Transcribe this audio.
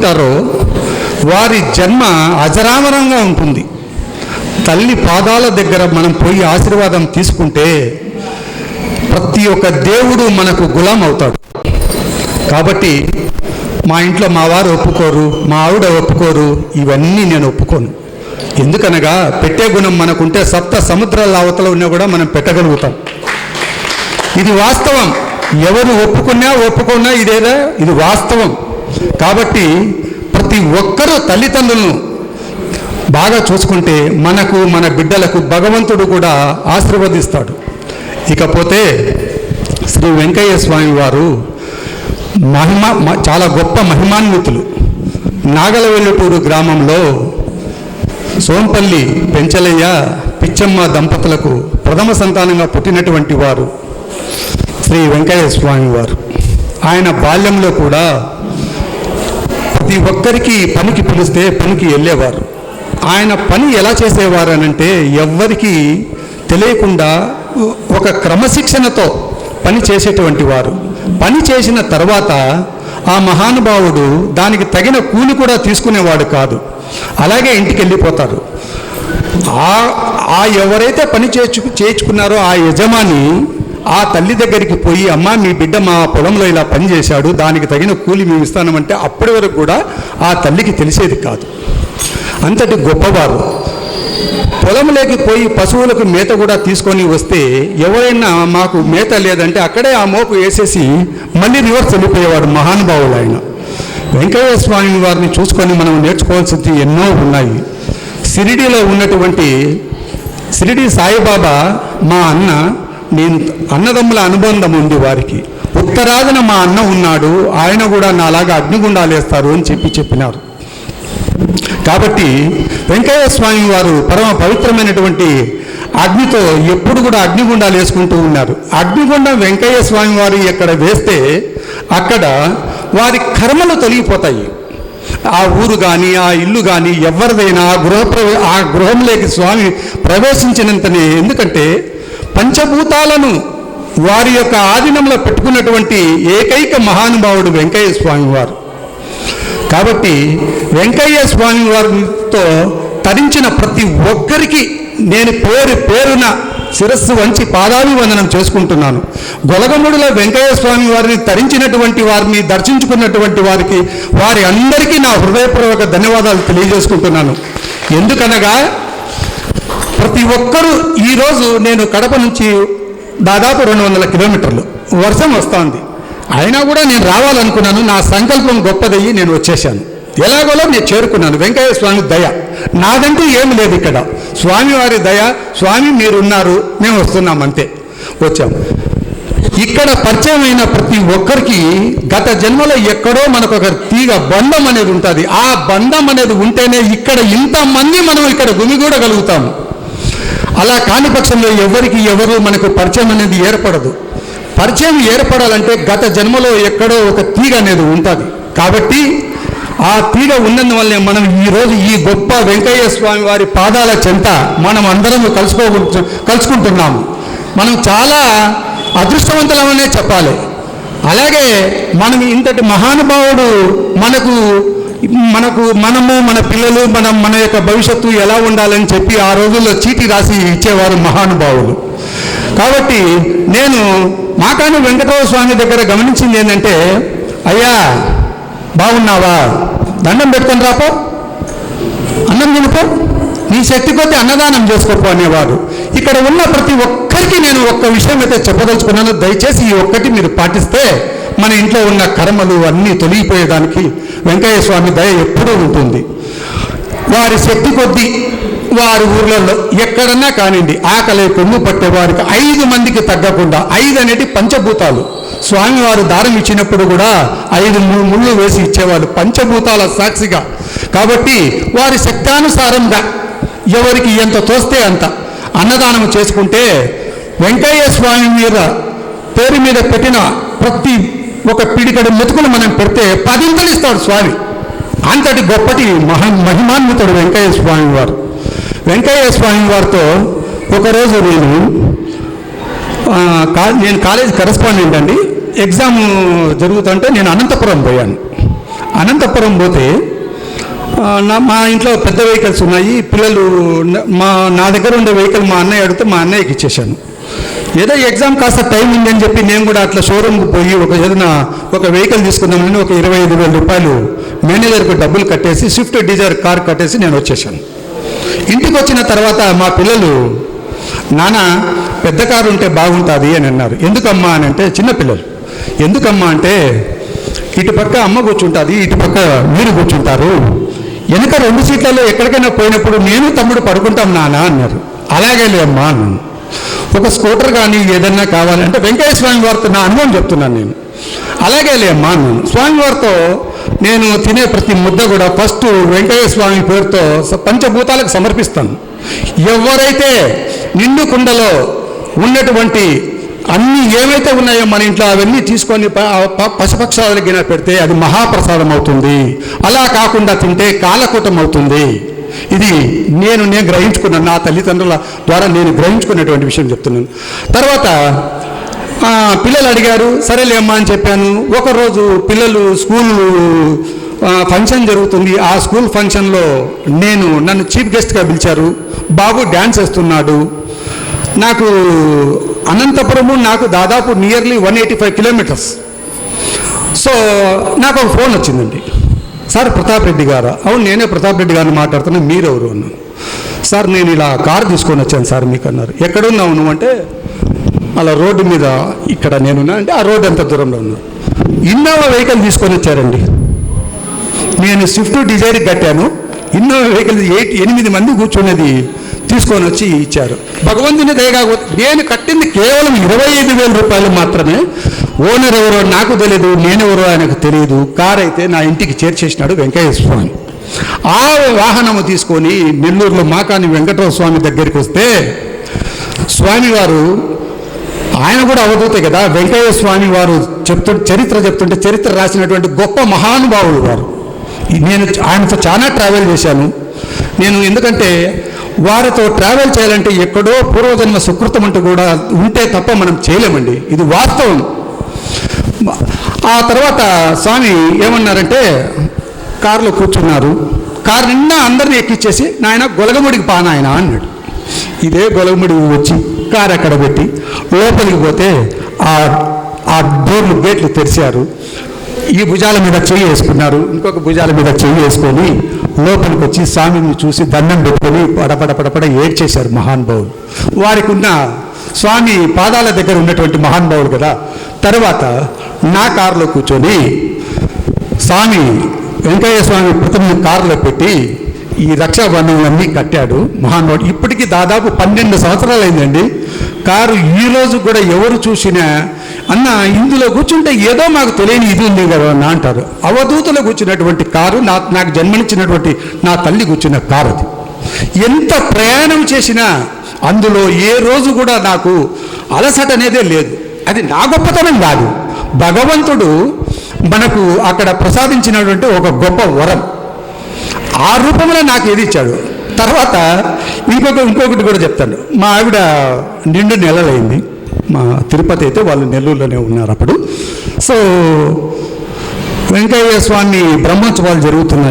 ఉంటారో వారి జన్మ అజరామరంగా ఉంటుంది. తల్లి పాదాల దగ్గర మనం పోయి ఆశీర్వాదం తీసుకుంటే ప్రతి ఒక్క దేవుడు మనకు గులాం అవుతాడు. కాబట్టి మా ఇంట్లో మా వారు ఒప్పుకోరు మా ఆవిడ ఒప్పుకోరు ఇవన్నీ నేను ఒప్పుకోను. ఎందుకనగా పెట్టే గుణం మనకుంటే సప్త సముద్రాల అవతల ఉన్నా కూడా మనం పెట్టగలుగుతాం. ఇది వాస్తవం. ఎవరు ఒప్పుకున్నా ఒప్పుకున్నా ఇదేదా ఇది వాస్తవం. కాబట్టి ప్రతి ఒక్కరూ తల్లిదండ్రులను బాగా చూసుకుంటే మనకు మన బిడ్డలకు భగవంతుడు కూడా ఆశీర్వదిస్తాడు. ఇకపోతే శ్రీ వెంకయ్య స్వామి వారు మహిమ చాలా గొప్ప మహిమాన్వితులు. నాగలవెల్లుటూరు గ్రామంలో సోంపల్లి పెంచలయ్య పిచ్చమ్మ దంపతులకు ప్రథమ సంతానంగా పుట్టినటువంటి వారు శ్రీ వెంకయ్య స్వామి వారు. ఆయన బాల్యంలో కూడా ప్రతి ఒక్కరికి పనికి పిలిస్తే పనికి వెళ్ళేవారు. ఆయన పని ఎలా చేసేవారు అనంటే ఎవ్వరికి తెలియకుండా ఒక క్రమశిక్షణతో పని చేసేటువంటి వారు. పని చేసిన తర్వాత ఆ మహానుభావుడు దానికి తగిన కూలి కూడా తీసుకునేవాడు కాదు. అలాగే ఇంటికి వెళ్ళిపోతారు. ఆ ఎవరైతే పని చేర్చు చేర్చుకున్నారో ఆ యజమాని ఆ తల్లి దగ్గరికి పోయి అమ్మ మీ బిడ్డ మా పొలంలో ఇలా పని చేశాడు దానికి తగిన కూలి మేము ఇస్తామంటే అప్పటి వరకు కూడా ఆ తల్లికి తెలిసేది కాదు. అంతటి గొప్పవారు. పొలంలోకి పోయి పశువులకు మేత కూడా తీసుకొని వస్తే ఎవరైనా మాకు మేత లేదంటే అక్కడే ఆ మోపు వేసేసి మళ్ళీ రివర్స్ వెళ్ళిపోయేవాడు మహానుభావులు ఆయన. వెంకయ్య స్వామి వారిని చూసుకొని మనం నేర్చుకోవాల్సింది ఎన్నో ఉన్నాయి. షిరిడీలో ఉన్నటువంటి షిరిడి సాయిబాబా మా అన్న నేను అన్నదమ్ముల అనుబంధం ఉంది వారికి. ఉత్తరాదిన మా అన్న ఉన్నాడు ఆయన కూడా నాలాగా అగ్నిగుండాలు వేస్తారు అని చెప్పి చెప్పినారు. కాబట్టి వెంకయ్య స్వామి వారు పరమ పవిత్రమైనటువంటి అగ్నితో ఎప్పుడు కూడా అగ్నిగుండాలు వేసుకుంటూ ఉన్నారు. అగ్నిగుండం వెంకయ్య స్వామి వారు ఎక్కడ వేస్తే అక్కడ వారి కర్మలు తొలగిపోతాయి. ఆ ఊరు కానీ ఆ ఇల్లు కానీ ఎవరిదైనా ఆ గృహ ప్రవే ఆ గృహంలోకి స్వామి ప్రవేశించినంతనే ఎందుకంటే పంచభూతాలను వారి యొక్క ఆధీనంలో పెట్టుకున్నటువంటి ఏకైక మహానుభావుడు వెంకయ్య స్వామి వారు కాబట్టి వెంకయ్య స్వామి వారితో తరించిన ప్రతి ఒక్కరికి నేను పేరు పేరున శిరస్సు వంచి పాదాభివందనం చేసుకుంటున్నాను. గొలగముడిలో వెంకయ్య స్వామి వారిని తరించినటువంటి వారిని దర్శించుకున్నటువంటి వారికి వారి అందరికీ నా హృదయపూర్వక ధన్యవాదాలు తెలియజేసుకుంటున్నాను. ఎందుకనగా ప్రతి ఒక్కరూ ఈరోజు నేను కడప నుంచి దాదాపు రెండు వందల కిలోమీటర్లు. వర్షం వస్తోంది. అయినా కూడా నేను రావాలనుకున్నాను. నా సంకల్పం గొప్పదయ్యి నేను వచ్చేసాను ఎలాగోలో నేను చేరుకున్నాను. వెంకయ్య స్వామి దయ. నాదంటూ ఏమి లేదు ఇక్కడ. స్వామివారి దయ. స్వామి మీరున్నారు. మేము వస్తున్నాం అంతే. వచ్చాం. ఇక్కడ పరిచయం అయిన ప్రతి ఒక్కరికి గత జన్మలో ఎక్కడో మనకు ఒక తీగ బంధం అనేది ఉంటుంది. ఆ బంధం అనేది ఉంటేనే ఇక్కడ ఇంతమంది మనం ఇక్కడ గుమిగూడగలుగుతాము. అలా కాని పక్షంలో ఎవరికి ఎవరు మనకు పరిచయం అనేది ఏర్పడదు. పరిచయం ఏర్పడాలంటే గత జన్మలో ఎక్కడో ఒక తీగ అనేది ఉంటుంది. కాబట్టి ఆ తీగ ఉన్నందువల్లే మనం ఈరోజు ఈ గొప్ప వెంకయ్య స్వామి వారి పాదాల చెంత మనం అందరం కలుసుకో కలుసుకుంటున్నాము. మనం చాలా అదృష్టవంతులమనే చెప్పాలి. అలాగే మనం ఇంతటి మహానుభావుడు మనకు మనకు మనము మన పిల్లలు మనం మన యొక్క భవిష్యత్తు ఎలా ఉండాలని చెప్పి ఆ రోజుల్లో చీటీ రాసి ఇచ్చేవారు మహానుభావులు. కాబట్టి నేను మాకాని వెంకటరావు స్వామి దగ్గర గమనించింది ఏంటంటే అయ్యా బాగున్నావా? దండం పెట్టుకొని రాపో. అన్నం తినుకో. నీ శక్తి కొద్దీ అన్నదానం చేసుకోపో అనేవారు. ఇక్కడ ఉన్న ప్రతి ఒక్కరికి నేను ఒక్క విషయం అయితే చెప్పదలుచుకున్నాను. దయచేసి ఈ ఒక్కటి మీరు పాటిస్తే మన ఇంట్లో ఉన్న కర్మలు అన్నీ తొలగిపోయేదానికి వెంకయ్య స్వామి దయ ఎప్పుడూ ఉంటుంది. వారి శక్తి కొద్దీ వారి ఊర్లలో ఎక్కడన్నా కానివ్వండి ఆకలి కొమ్ము పట్టే వారికి ఐదు మందికి తగ్గకుండా ఐదు అనేది పంచభూతాలు. స్వామివారు దారం ఇచ్చినప్పుడు కూడా ఐదు ముళ్ళు వేసి ఇచ్చేవాళ్ళు పంచభూతాల సాక్షిగా. కాబట్టి వారి శక్తానుసారంగా ఎవరికి ఎంత తోస్తే అంత అన్నదానం చేసుకుంటే వెంకయ్య స్వామి మీద పేరు మీద పెట్టిన ప్రతి ఒక పిడికడు మెతుకులు మనం పెడితే పదింతలు ఇస్తాడు స్వామి. అంతటి గొప్పటి మహా మహిమాన్వితుడు వెంకయ్య స్వామి వారు. వెంకయ్య స్వామి వారితో ఒకరోజు నేను నేను కాలేజ్ కరెస్పాండెంట్ అండి. ఎగ్జామ్ జరుగుతుంటే నేను అనంతపురం పోయాను. అనంతపురం పోతే నా మా ఇంట్లో పెద్ద వెహికల్స్ ఉన్నాయి. పిల్లలు మా నా దగ్గర ఉండే వెహికల్ మా అన్నయ్య అడిగితే మా అన్నయ్యకి ఇచ్చేసాను ఏదో ఎగ్జామ్ కాస్త టైం ఉందని చెప్పి నేను కూడా అట్లా షోరూమ్కి పోయి ఒక ఏదైనా ఒక వెహికల్ తీసుకుందామని ఒక ఇరవై ఐదు వేల రూపాయలు మేనేజర్కి డబ్బులు కట్టేసి స్విఫ్ట్ డిజైర్ కార్ కట్టేసి నేను వచ్చేసాను ఇంటికి వచ్చిన తర్వాత మా పిల్లలు నాన్న పెద్ద కారు ఉంటే బాగుంటుంది అని అన్నారు. ఎందుకమ్మా అని అంటే చిన్న పిల్లలు. ఎందుకమ్మా అంటే ఇటు పక్క అమ్మ కూర్చుంటుంది ఇటు పక్క మీరు కూర్చుంటారు. వెనక రెండు సీట్లలో ఎక్కడికైనా పోయినప్పుడు నేను తమ్ముడు పడుకుంటాం నాన్న అన్నారు. అలాగే అమ్మా అన్నాను. ఒక స్కూటర్ కానీ ఏదన్నా కావాలంటే వెంకయ్య స్వామి వారితో నా అనుభవం చెప్తున్నాను నేను. అలాగే అమ్మా స్వామి స్వామివారితో నేను తినే ప్రతి ముద్ద కూడా ఫస్ట్ వెంకయ్య స్వామి పేరుతో పంచభూతాలకు సమర్పిస్తాను. ఎవరైతే నిండు కుండలో ఉన్నటువంటి అన్నీ ఏవైతే ఉన్నాయో మన ఇంట్లో అవన్నీ తీసుకొని ప- ప- పశుపక్షాలకు పెడితే అది మహాప్రసాదం అవుతుంది. అలా కాకుండా తింటే కాలకూటం అవుతుంది. ఇది నేను నేను గ్రహించుకున్నాను నా తల్లిదండ్రుల ద్వారా నేను గ్రహించుకున్నటువంటి విషయం చెప్తున్నాను. తర్వాత పిల్లలు అడిగారు సరేలే అమ్మ అని చెప్పాను. ఒకరోజు పిల్లలు స్కూల్ ఫంక్షన్ జరుగుతుంది. ఆ స్కూల్ ఫంక్షన్లో నేను నన్ను చీఫ్ గెస్ట్గా పిలిచారు. బాబు డ్యాన్స్ వేస్తున్నాడు. నాకు అనంతపురము నాకు దాదాపు nearly one eighty five kilometres. So నాకు ఒక ఫోన్ వచ్చిందండి. సార్ ప్రతాప్ రెడ్డి గారా? అవును నేనే ప్రతాప్ రెడ్డి గారిని మాట్లాడుతున్నా మీరెవరు అన్నాను సార్ నేను ఇలా కారు తీసుకొని వచ్చాను సార్ మీకు అన్నారు ఎక్కడున్నావు నువ్వు అంటే అలా రోడ్డు మీద ఇక్కడ నేనున్నా అంటే ఆ రోడ్డు ఎంత దూరంలో ఉన్నా ఇన్నోవా వెహికల్ తీసుకొని వచ్చారండి. నేను స్విఫ్ట్ డిజైర్ కట్టాను. ఇన్నోవా వెహికల్ ఎయిట్ ఎనిమిది మంది కూర్చునేది తీసుకొని వచ్చి ఇచ్చారు. భగవంతుని దయగా నేను కట్టింది కేవలం ఇరవై ఐదు వేల రూపాయలు మాత్రమే. ఓనర్ ఎవరో నాకు తెలియదు నేనెవరో ఆయనకు తెలియదు కార్ అయితే నా ఇంటికి చేర్చేసినాడు వెంకయ్య స్వామి. ఆ వాహనము తీసుకొని నెల్లూరులో మాకాని వెంకటరావు స్వామి దగ్గరికి వస్తే స్వామివారు ఆయన కూడా అవధూతే కదా వెంకయ్య స్వామి వారు చెప్తు చరిత్ర చెప్తుంటే చరిత్ర రాసినటువంటి గొప్ప మహానుభావులు వారు. నేను ఆయనతో చాలా ట్రావెల్ చేశాను. నేను ఎందుకంటే వారితో ట్రావెల్ చేయాలంటే ఎక్కడో పూర్వజన్మ సుకృతం అంటూ కూడా ఉంటే తప్ప మనం చేయలేమండి. ఇది వాస్తవం. ఆ తర్వాత స్వామి ఏమన్నారంటే కారులో కూర్చున్నారు. కారు నిండా అందరిని ఎక్కిచ్చేసి నాయన గొలగముడికి పానాయన అన్నాడు. ఇదే గొలగముడి వచ్చి కారు అక్కడ పెట్టి లోపలికి పోతే ఆ ఆ డోర్లు గేట్లు తెరిచారు. ఈ భుజాల మీద చెయ్యి వేసుకున్నారు. ఇంకొక భుజాల మీద చెయ్యి వేసుకొని లోపలికి వచ్చి స్వామిని చూసి దండం పెట్టుకొని పడపడ పడపడ ఏడ్చేశారు మహానుభావులు. వారికి ఉన్న స్వామి పాదాల దగ్గర ఉన్నటువంటి మహానుభావులు కదా తర్వాత నా కారులో కూర్చొని స్వామి వెంకయ్య స్వామి ప్రతిమ కారులో పెట్టి ఈ రక్షాబంధనలన్నీ కట్టాడు. మహానుభావుడు ఇప్పటికీ దాదాపు పన్నెండు సంవత్సరాలు అయిందండి. కారు ఈ రోజు కూడా ఎవరు చూసినా అన్న ఇందులో కూర్చుంటే ఏదో మాకు తెలియని ఇది ఉంది కదా అన్న అంటారు. అవధూతలో కూర్చున్నటువంటి కారు నా నాకు జన్మనిచ్చినటువంటి నా తల్లి కూర్చున్న కారు అది. ఎంత ప్రయాణం చేసినా అందులో ఏ రోజు కూడా నాకు అలసట అనేదే లేదు. అది నా గొప్పతనం కాదు. భగవంతుడు మనకు అక్కడ ప్రసాదించినటువంటి ఒక గొప్ప వరం. ఆ రూపంలో నాకు ఏది ఇచ్చాడు? తర్వాత ఇంకొక ఇంకొకటి కూడా చెప్తాను. మా ఆవిడ నిండు నెలలైంది. మా తిరుపతి అయితే వాళ్ళు నెల్లూరులోనే ఉన్నారు అప్పుడు. సో వెంకయ్య స్వామి బ్రహ్మోత్సవాలు జరుగుతున్నాయి.